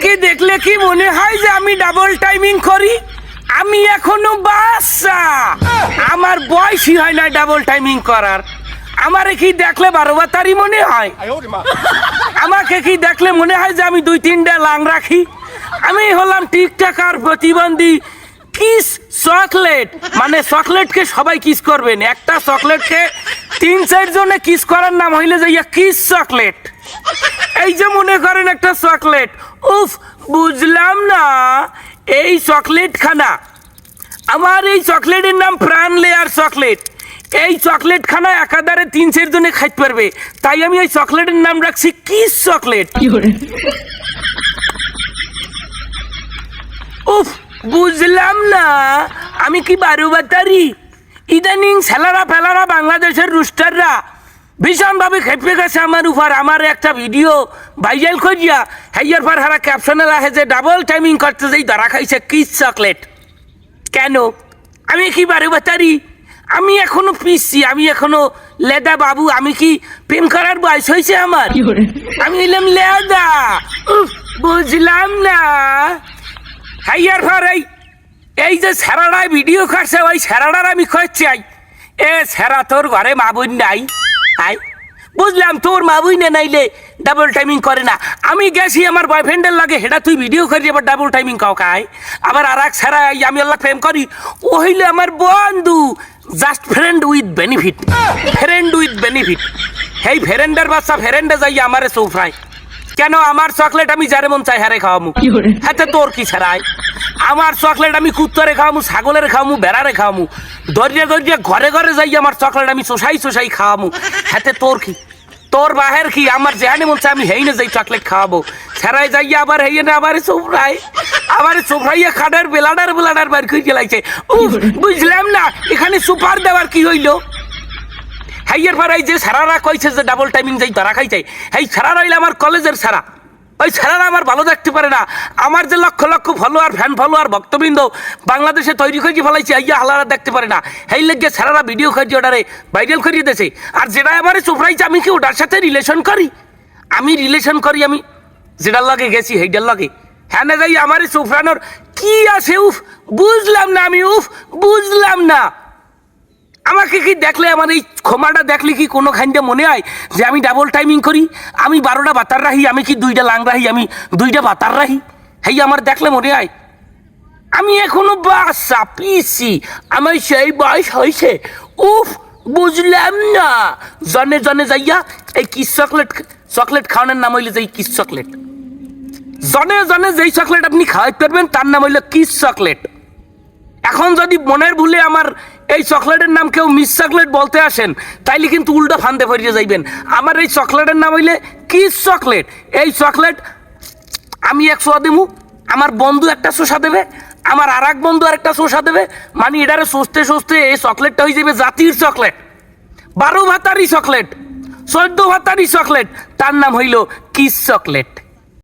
আমাকে দেখলে কি মনে হয় যে আমি ডাবল টাইমিং করি? আমি এখনও বাচ্চা। আমার বয়সই হয় না ডাবল টাইমিং করার। আমারে কি দেখলে বারো বাতারি মনে হয়? আমাকে কি দেখলে মনে হয় যে আমি দুই তিনটা লাং রাখি? আমি হলাম টিকটাকার প্রতিবন্ধী কিস চকলেট। মানে চকলেটকে সবাই কিস করবেন একটা চকলেটকে তিন চারজনে কিস করার নাম হইলে যাইয়া কিস চকলেট। এই যে মনে করেন একটা চকলেট। উফ বুঝলাম না। এই চকলেট খানা আমার এই চকলেটের নাম প্রাণ লেয়ার চকলেট। এই চকলেট খানা একাধারে তিন চারজনে খাইতে পারবে। তাই আমি এই চকলেটের নাম রাখছি কিস চকলেট। উফ বুঝলাম না। আমি কি বারো বাতারি? ইদানিং ছেলারা ফেলারা বাংলাদেশের রুস্টাররা। ভীষণভাবে খেপে গেছে আমার উপর। আমার একটা ভিডিও ভাইরাল করিয়া হাইয়ার পর হারা ক্যাপশনে লাহে যে ডাবল টাইমিং করতে যাই ধরা খাইছে কিস চকলেট কেন? আমি কি বারো বাতারি? আমি এখনও পিসছি আমি এখনও লেদা বাবু আমি কি প্রেম করার বয়স হয়েছে আমার? আমি এলাম লেদা। বুঝলাম না। হাইয়ার পর এই। এই যে স্যারাডায় ভিডিও করছে ওই স্যারাডার আমি খোঁজছি আই। এ স্যারা তোর ঘরে মা বোন নাই? আই। বুঝলাম তোর মা বোন নাইলে ডাবল টাইমিং করে না। আমি গেছি আমার বয়ফ্রেন্ডের লাগে হেটা তুই ভিডিও করি আবার ডাবল টাইমিং কাও খাই আবার আর এক স্যারা আমি আল্লাহ প্রেম করি ও হইলে আমার বন্ধু just friend with benefit friend with benefit হেই ফ্রেন্ডের বাচ্চা ফ্রেন্ডে যাই আমারে চৌফরায় কেন আমার চকলেট আমি যারে মন চাই হারে খাওয়ামু। হাতে তোর কি ছাড়াই আমার চকলেট আমি কুত্তরে খাওয়ামু ছাগলের খাওয়ামু বেড়ারে খাওয়ামু। দরিয়া দরিয়া ঘরে ঘরে যাই আমার চকলেট আমি চোষাই চোষাই খাওয়ামু। হাতে তোর কি? তোর বাহের কি? আমার যেহানে চাই আমি হেই না যাই চকলেট খাওয়াবো। ছাড়াই যাই আবার হেই না আবার চোপড়াই। আবার চোপড়াইয়া খাডার বেলাডার বেলাডার বার গেলাইছে উফ, বুঝলাম না এখানে সুপার দেওয়ার কি হইল? হাইয়ের পর এই যে সারারা কইছে যে ডাবল টাইমিং যাই তারা খাইছে এই সারা রইলে আমার কলেজের সারা। ওই সারারা আমার ভালো দেখতে পারে না। আমার যে lakh lakh follower fan follower ভক্তবৃন্দ বাংলাদেশে তৈরি করে ফেলাইছে, আইয়া হালারা দেখতে পারে না। এই লেগে সারারা ভিডিও খাইছে ওটারে ভাইরাল করিয়ে দিয়েছে। আর যেটা এবারে চোপড়াইছে আমি কি ওটার সাথে রিলেশন করি? আমি রিলেশন করি, আমি যেটার লাগে গেছি, সেইটার লাগে। হ্যাঁ না যাই, আমারে চোপড়ানোর কি আছে, উফ, বুঝলাম না আমি, উফ, বুঝলাম না। আমাকে কি দেখলে, আমার এই ক্ষমাটা দেখলে কি কোনো খাইতে মনে হয় যে আমি ডাবল টাইমিং করি? আমি বারোটা বাতার রাহি, আমি কি দুইটা লাং রাহি, আমি দুইটা বাতার রাহি? হেই, আমার দেখলে মনে হয়। আমি এখনও বাসা পিসি আমার সেই বয়স হয়েছে। উফ, বুঝলাম না। জনে জনে যাইয়া এই কিস চকলেট চকলেট খাওয়ানোর নাম হইলে যে কিস চকলেট। জনে জনে যেই চকলেট আপনি খাওয়াইতে পারবেন, তার নাম হইল কিস চকলেট। এখন যদি মনের ভুলে আমার এই চকলেটের নাম কেউ মিস চকলেট বলতে আসেন, তাইলে কিন্তু উল্টো ফান্দে ফরিয়ে যাইবেন। আমার এই চকলেটের নাম হইলে কিস চকলেট? এই চকলেট আমি এক শোয়া দেবো আমার বন্ধু একটা শোষা দেবে, আমার আর এক বন্ধু আর একটা শোষা দেবে মানে এটারে সস্তে সস্তে এই চকলেটটা হয়ে যাবে জাতির চকলেট। বারো ভাতারই চকলেট, চোদ্দ ভাতারই চকলেট, তার নাম হইল কিস চকলেট।